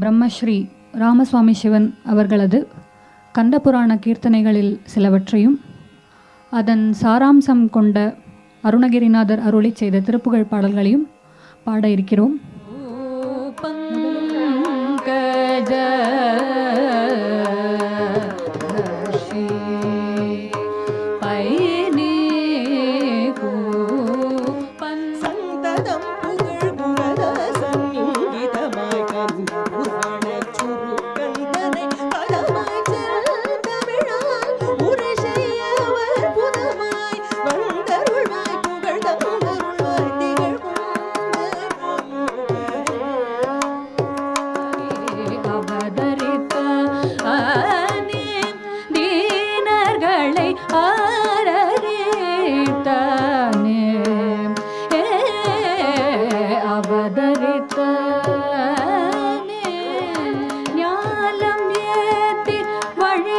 பிரம்மஸ்ரீ ராமசுவாமி சிவன் அவர்களது கந்தபுராண கீர்த்தனைகளில் சிலவற்றையும் அதன் சாராம்சம் கொண்ட அருணகிரிநாதர் அருளி செய்த திருப்புகழ் பாடல்களையும் பாட இருக்கிறோம். பங்கஜ Buddha.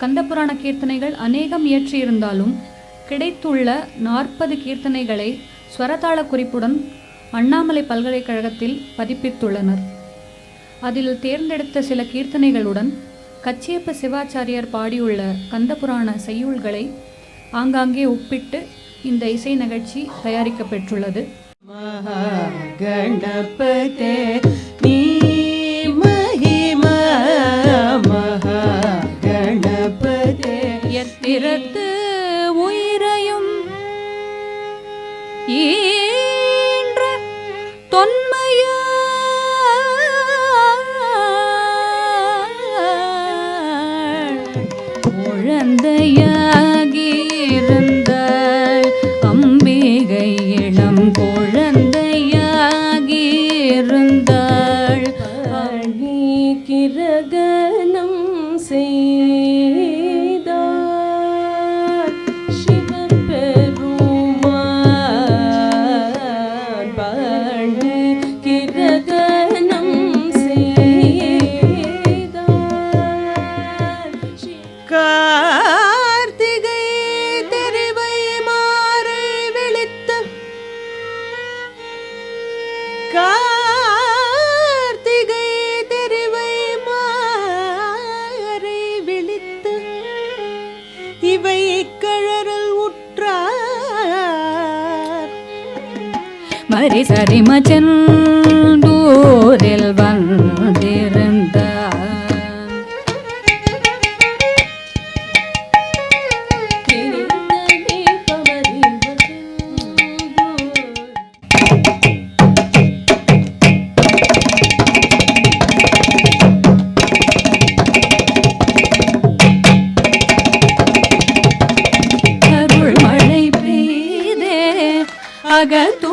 கந்தபுராண கீர்த்தனைகள் அநேகம் இயற்றியிருந்தாலும் கிடைத்துள்ள நாற்பது கீர்த்தனைகளை ஸ்வரதாள குறிப்புடன் அண்ணாமலை பல்கலைக்கழகத்தில் பதிப்பித்துள்ளனர். அதில் தேர்ந்தெடுத்த சில கீர்த்தனைகளுடன் கச்சியப்ப சிவாச்சாரியார் பாடியுள்ள கந்தபுராண செய்யுள்களை ஆங்காங்கே ஒப்பிட்டு இந்த இசை நிகழ்ச்சி தயாரிக்கப்பெற்றுள்ளது மகாகணபதே நீ மகிமா மகாகணபதே. எத்திரத்து உயிரையும் அழி கிரகணம் செய். மரி சரி மச்சந்தூரில் வந்திருந்தார் அகத்து